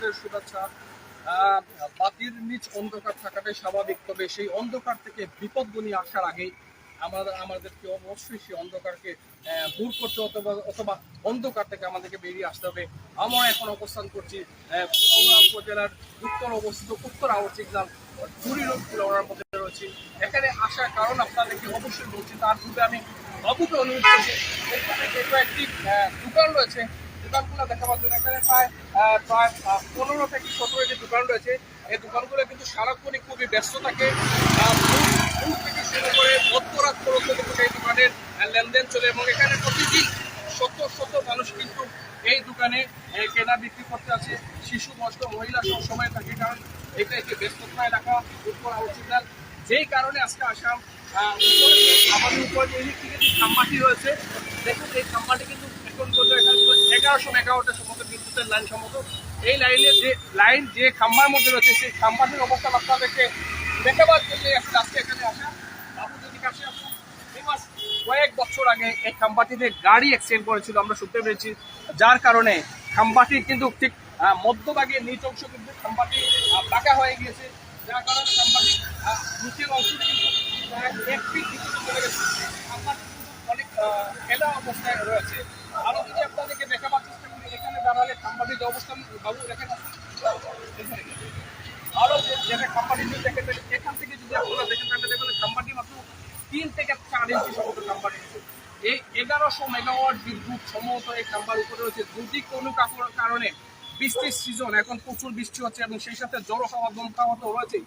বছরের শুভেচ্ছা। বাতির নিচ অন্ধকার থাকাটাই স্বাভাবিক, তবে সেই অন্ধকার থেকে বিপদগুলি আসার আগেই আমাদের আমাদেরকে অবশ্যই সেই অন্ধকারকে দূর করতে অথবা অথবা অন্ধকার থেকে আমাদেরকে বেরিয়ে আসতে হবে। আমরা এখন অবস্থান করছি উপজেলার উত্তর অবস্থিত, উত্তর আওয়ার সিগনাল চুরি রোড কুলাউড়ার মধ্যে রয়েছে। এখানে আসার কারণ আপনাদেরকে অবশ্যই বলছি, তার পূর্বে আমি বাবুকে অনুরোধ করছি, এখানে যে কয়েকটি দোকান রয়েছে দোকানগুলো দেখাবার জন্য। এখানে প্রায় প্রায় পনেরো থেকে সতেরো যে দোকান রয়েছে, এই দোকানগুলো কিন্তু সারাক্ষণই খুবই ব্যস্ত থাকে। ভোর থেকে শুরু করে মধ্যরাত পর্যন্ত এই দোকানের লেনদেন চলে এবং এখানে প্রতিদিন শত শত মানুষ কিন্তু এই দোকানে কেনা বিক্রি করতে আছে শিশু, বয়স্ক, মহিলা সব সময় থাকে, কারণ এটা একটি ব্যস্ততা এলাকা উত্তর আউটসিগনাল যেই কারণে আজকে আসাম আমাদের উপরে ইলেকট্রিকের যে রয়েছে দেখুন, এই খাম্বাটি কিন্তু এখন পর্যন্ত এগারোশো মেগাওয়াটের সম্মত বিদ্যুতের লাইন সম্মত এই লাইনের যে লাইন, যে খাম্বার মধ্যে রয়েছে, সেই খাম্বাটির অবস্থান আপনাদেরকে দেখাবার জন্য আজকে এখানে আসা। ফেমাস কয়েক বছর আগে এই খাম্বাটিতে গাড়ি অ্যাক্সিডেন্ট করেছিল, আমরা শুনতে পেরেছি যার কারণে খাম্বাটি কিন্তু ঠিক মধ্যভাগে, নিচ অংশ কিন্তু খাম্বাটি বাঁকা হয়ে গিয়েছে। যার কারণে খাম্বাটি নিচের অংশটি কিন্তু প্রায় এক ফিট চলে খাম্বাটি ফেলা অবস্থায় রয়েছে। আরও যদি আপনাদেরকে দেখাবার চেষ্টা এখানে দাঁড়ালে খাম্বাটির যে অবস্থান, বাবু, এখানে। আরও যে যেটা খাম্বাটি যদি এখান থেকে যদি আপনারা দেখেন তাহলে দেখবেন খাম্বাটি মাত্র তিন থেকে চার ইঞ্চি সম্ভবত খাম্বাটি এই এগারোশো মেগাওয়াট বিদ্যুৎ সম্ভবত এই খাম্বার উপরে রয়েছে। যদি কোনো কারণে বৃষ্টির সিজন এখন প্রচুর বৃষ্টি হচ্ছে এবং সেই সাথে জড়ো হাওয়া দমকা হাওয়া তো রয়েছে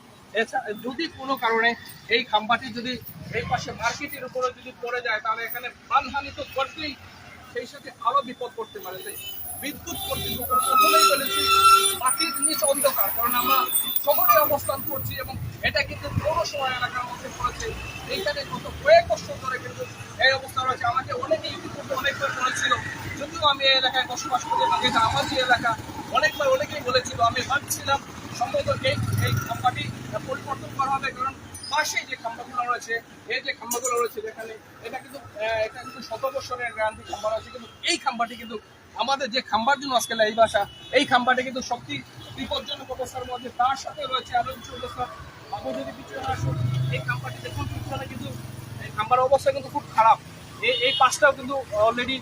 এছাড়া যদি কোনো কারণে এই খাম্বাটি যদি এই পাশে মার্কেটের উপরে যদি পড়ে যায়, তাহলে এখানে প্রাণহানি তো ঘটবেই। সেই সাথে আরও বিপদ করতে পারে। বিদ্যুৎ কর্তৃপক্ষ প্রথমেই বলেছি মাটির নিচ অন্ধকার, কারণ আমরা শহরে অবস্থান করছি এবং এটা কিন্তু পৌরসভা এলাকার মধ্যে পড়েছে এইখানে গত কয়েক বছর ধরে কিন্তু এই অবস্থা রয়েছে। আমাকে অনেকে ইতিপূর্বে অনেকবার বলেছিল, যদিও আমি এই এলাকায় বসবাস করি এবং এটা আমারই এলাকা অনেকবার অনেকেই বলেছিল। আমি ভাবছিলাম সম্ভবত এই এই খাম্বাটি পরিবর্তন করা হবে, কারণ পাশে যে খাম্বাগুলো রয়েছে এই যে খাম্বাগুলো রয়েছে যেখানে এটা কিন্তু এটা কিন্তু শত বছরের গ্যারান্টি খাম্বা রয়েছে। কিন্তু এই খাম্বাটি কিন্তু আমাদের যে খাম্বার জন্য আজকে এই বাসা এই খাম্বাটি কিন্তু সত্যি বিপজ্জনক অবস্থার মধ্যে। তার সাথে রয়েছে আরও কিছু অবস্থা। বাবু যদি পিছনে আসুন এই খাম্বাটি দেখুন পিছনে কিন্তু খাম্বার অবস্থা কিন্তু খুব খারাপ। এই এই পাশটাও কিন্তু অলরেডি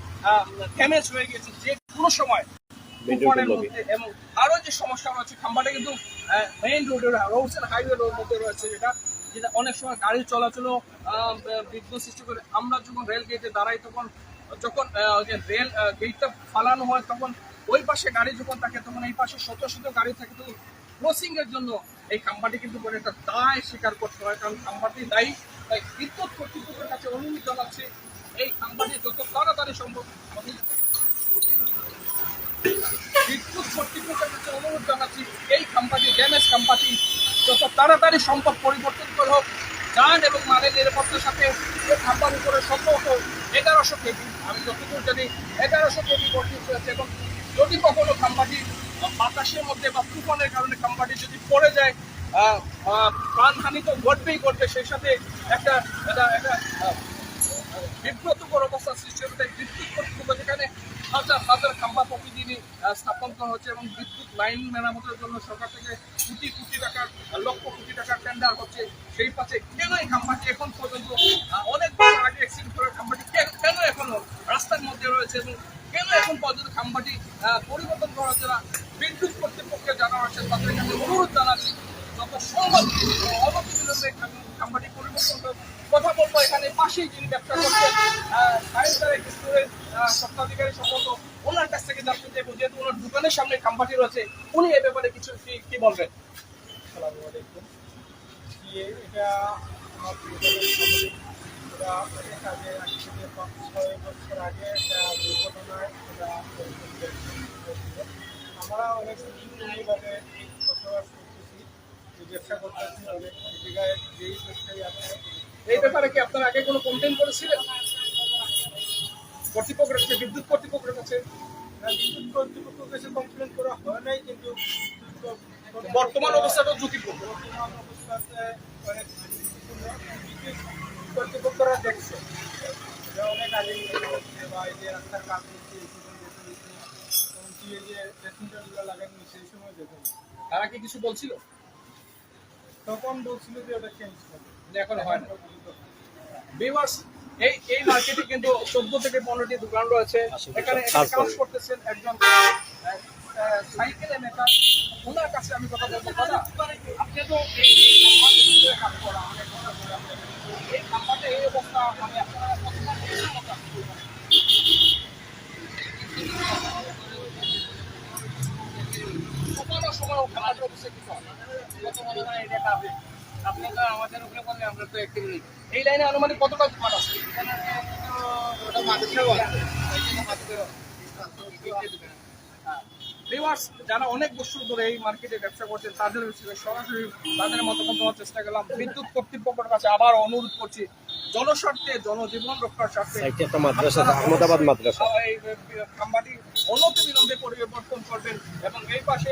ড্যামেজ হয়ে গেছে যে কোনো সময় এবং আরও যে সমস্যা রয়েছে খাম্বাটা কিন্তু মেইন রোডের রোডস এন্ড হাইওয়ে রোড মধ্যে রয়েছে যেটা। যেটা অনেক সময় গাড়ি চলাচলও বিঘ্ন সৃষ্টি করে। আমরা যখন রেল গেটে দাঁড়াই, তখন, যখন রেল গেটটা ফালানো হয়, তখন ওই পাশে গাড়ি যখন থাকে, তখন এই পাশে শত শত গাড়ি থাকে। তো ক্রসিং এর জন্য এই খাম্বাটি কিন্তু করে একটা দায় স্বীকার করতে হয়, কারণ খাম্বাটি দায়ী। তাই বিদ্যুৎ কর্তৃপক্ষের কাছে অনুরোধ জানাচ্ছে, এই খাম্বাটি যত তাড়াতাড়ি সম্ভব বিদ্যুৎ কর্তৃপক্ষের কাছে অনুরোধ জানাচ্ছি, এই যত তাড়াতাড়ি সম্পদ পরিবর্তন করে হোক। যান এবং মানের নিরাপত্তার সাথে এই করে সম্ভবত এগারোশো কেজি। আমি যতদূর জানি এগারোশো কেজি ভর্তি হয়েছে এবং যদি কখনো খাম্বাটি বাতাসের মধ্যে বা তুফানের কারণে খাম্বাটি যদি পড়ে যায় প্রাণহানি তো ঘটবেই ঘটবে, সেই সাথে একটা একটা বিব্রতকর অবস্থা সৃষ্টি হচ্ছে তাই বিদ্যুৎ কর্তৃপক্ষ যেখানে হাজার হাজার খাম্বা প্রতিদিনই স্থাপন করা হচ্ছে এবং বিদ্যুৎ লাইন মেরামতের জন্য সরকার থেকে কোটি কোটি টাকার, লক্ষ কোটি টাকার টেন্ডার হচ্ছে। সেই পাশে কেন এই খাম্বাটি এখন পর্যন্ত অনেক বছর আগে অ্যাক্সিডেন্ট করা খাম্বাটি কেন এখনও রাস্তার মধ্যে রয়েছে এবং কেন এখন পর্যন্ত খাম্বাটি পরিবর্তন করা হচ্ছে না বিদ্যুৎ কর্তৃপক্ষকে জানা হচ্ছে? তাদের কাছে অনুরোধ জানাচ্ছি। খাম্বাটি পরিবর্তন কথা বলব এখানে পাশেই যিনি ব্যবসা করছেন সায়েন্সার এক স্কুলের সত্ত্বাধিকারী সম্পর্ক। ওনার কাছ থেকে জানতে চাইব, যেহেতু ওনার দোকানের সামনে খাম্বাটি রয়েছে, উনি এ ব্যাপারে কিছু কি- বলবেন? আসসালামু আলাইকুম। এটা অনেক আগে আজ থেকে পাঁচ বছর আগে। আমরা অনেক ব্যবসা করতেছি অনেক জায়গায় যেই ব্যবসায়ী আছে। এই ব্যাপারে কি আপনারা আগে কোনো কমপ্লেন করেছিলেন? কর্তৃপক্ষের কাছে বিদ্যুৎ কর্তৃপক্ষের কাছে হ্যাঁ, বিদ্যুৎ কর্তৃপক্ষের কাছে কমপ্লেন করা হয় নাই কিন্তু বর্তমান অবস্থাটা ঝুঁকিপূর্ণ। বর্তমান অবস্থাতে অনেক কর্তৃপক্ষরা দেখছে। অনেক আগে বা এই যে রাস্তার কাজ এমনকি দিয়ে যে প্যাসেঞ্জারগুলো লাগানো সেই সময় দেখুন তারা কি কিছু বলছিল? তখন বলছিল যে ওটা চেঞ্জ করবে। এখন হয় না। বিভার্স এই এই মার্কেটে কিন্তু চোদ্দ থেকে পনেরোটি দোকান রয়েছে। এখানে কাজ করতেছেন একজন সাইকেলে মেকার ওনার কাছে আমি কথা বলব দাদা আপনি তো এই কাজ করা অনেক এই এই অবস্থা মানে আপনারা কতবার পেয়েছেন কথা? কতটা সময় খাম্বাতে অবস্থা কি হয়? কত মনে হয় এটা কাজে? আপনি তো আমাদের উপরে বললে আমরা তো একটি এই লাইনে আনুমানিক কতটা দোকান আছে ভিউয়ার্স যারা অনেক বছর ধরে এই মার্কেটে ব্যবসা করছেন তাদের সরাসরি তাদের মতামত নেওয়ার চেষ্টা করলাম। বিদ্যুৎ কর্তৃপক্ষের কাছে আবার অনুরোধ করছি জনস্বার্থে জনজীবন রক্ষার স্বার্থে আহমেদাবাদ মাদ্রাসা। এই খাম্বাটি অনতি বিলম্বে পরিবর্তন করবেন এবং এই পাশে।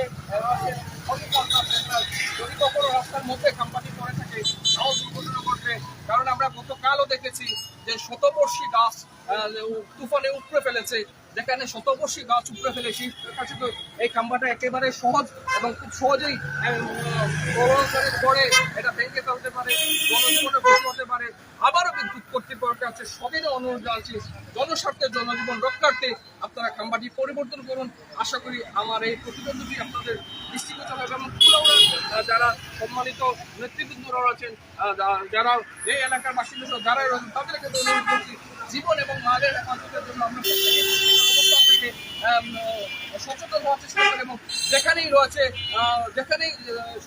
যদি কখনো রাস্তার মধ্যে খাম্বাটি পড়ে থাকে তাও দুর্ঘটনা ঘটবে। কারণ আমরা গতকালও দেখেছি যে শতবর্ষী গাছ তুফানে উপড়ে ফেলেছে। যেখানে শতবর্ষী গাছ উপড়ে ফেলে সেই কাছে তো এই খাম্বাটা একেবারে সহজ এবং খুব সহজেই পরে এটা ভেঙে ফেলতে পারে জনজীবনে হতে পারে, আবারও বিদ্যুৎ কর্তৃপক্ষ আছে সবিনয় অনুরোধ জানাচ্ছি। জনস্বার্থে জনজীবন রক্ষার্থে আপনারা খাম্বাটি পরিবর্তন করুন। আশা করি আমার এই প্রতিবন্ধী আপনাদের দৃষ্টিগোচর হবে এবং যারা সম্মানিত নেতৃবৃন্দরা রয়েছেন যারা এই এলাকার বাসিন্দা যারাই রয়েছেন তাদের কাছে অনুরোধ করছি, জীবন এবং মালের হেফাজতের জন্য আমরা সচেতন হওয়ার চেষ্টা করি এবং যেখানেই রয়েছে যেখানেই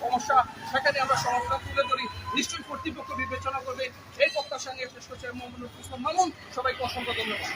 সমস্যা, সেখানে আমরা সমস্যা তুলে ধরি। নিশ্চয়ই কর্তৃপক্ষ বিবেচনা করবে। এই প্রত্যাশা নিয়ে শেষ করছে। মোহাম্মদ মামুন, সবাইকে অসংখ্য ধন্যবাদ।